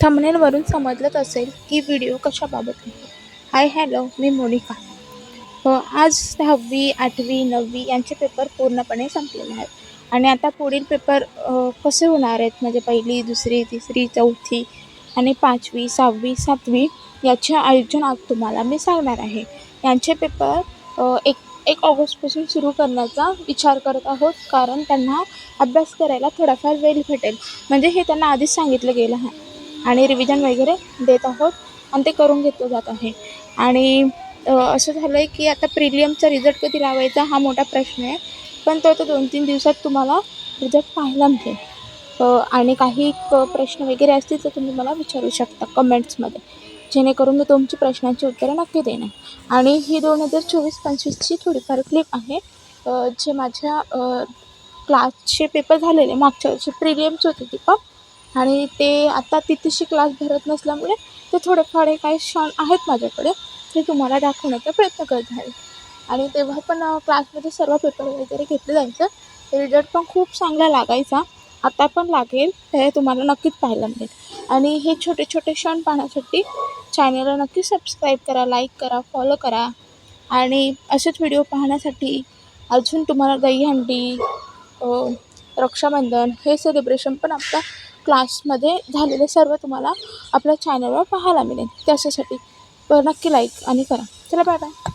थंबनेलवरून समजलंच असेल की व्हिडिओ कशाबाबत आहे. हाय हॅलो मी मोनिका. आज दहावी आठवी नववी यांचे पेपर पूर्णपणे संपलेले आहेत. आणि आता पुढील पेपर कसे होणार आहेत? म्हणजे पहिली दुसरी तिसरी चौथी आणि पाचवी सहावी सातवी याचे आयोजन आज तुम्हाला मी सांगणार आहे. यांचे पेपर एक एक ऑगस्टपासून सुरू करण्याचा विचार करत आहोत. कारण त्यांना अभ्यास करायला थोडाफार वेळ भेटेल. म्हणजे हे त्यांना आधीच सांगितलं गेलं आहे. आणि रिव्हिजन वगैरे देत आहोत. आणि ते करून घेतलं जात आहे. आणि असं झालं आहे की आता प्रिलियमचा रिझल्ट कधी लावायचा हा मोठा प्रश्न आहे. पण तो आता दोन तीन दिवसात तुम्हाला रिझल्ट पाहायला मिळेल. आणि काही क प्रश्न वगैरे असतील तर तुम्ही मला विचारू शकता कमेंट्समध्ये जेणेकरून मी तुमची प्रश्नांची उत्तरं नक्की देणार. आणि ही दोन हजार चोवीस पंचवीसची थोडीफार क्लिप आहे. जे माझ्या क्लासचे पेपर झालेले मागच्या वर्षी प्रिलियम्स होते ती पण. आणि ते आता तिथेशी क्लास भरत नसल्यामुळे ते थोडेफार काही क्षण आहेत माझ्याकडे ते तुम्हाला दाखवण्याचा प्रयत्न करत आहे. आणि तेव्हा पण क्लासमध्ये सर्व पेपर वगैरे घेतले जायचं. रिझल्ट पण खूप चांगला लागायचा. आता पण लागेल हे तुम्हाला नक्कीच पाहायला मिळेल. आणि हे छोटे छोटे क्षण पाहण्यासाठी चॅनलला नक्की सबस्क्राईब करा लाईक करा फॉलो करा. आणि असेच व्हिडिओ पाहण्यासाठी अजून तुम्हाला दहीहंडी रक्षाबंधन हे सेलिब्रेशन पण आपल्या क्लासमध्ये झालेले सर्व तुम्हाला आपल्या चॅनलवर पाहायला मिळेल. त्याच्यासाठी नक्की लाईक आणि करा. चला बाय बाय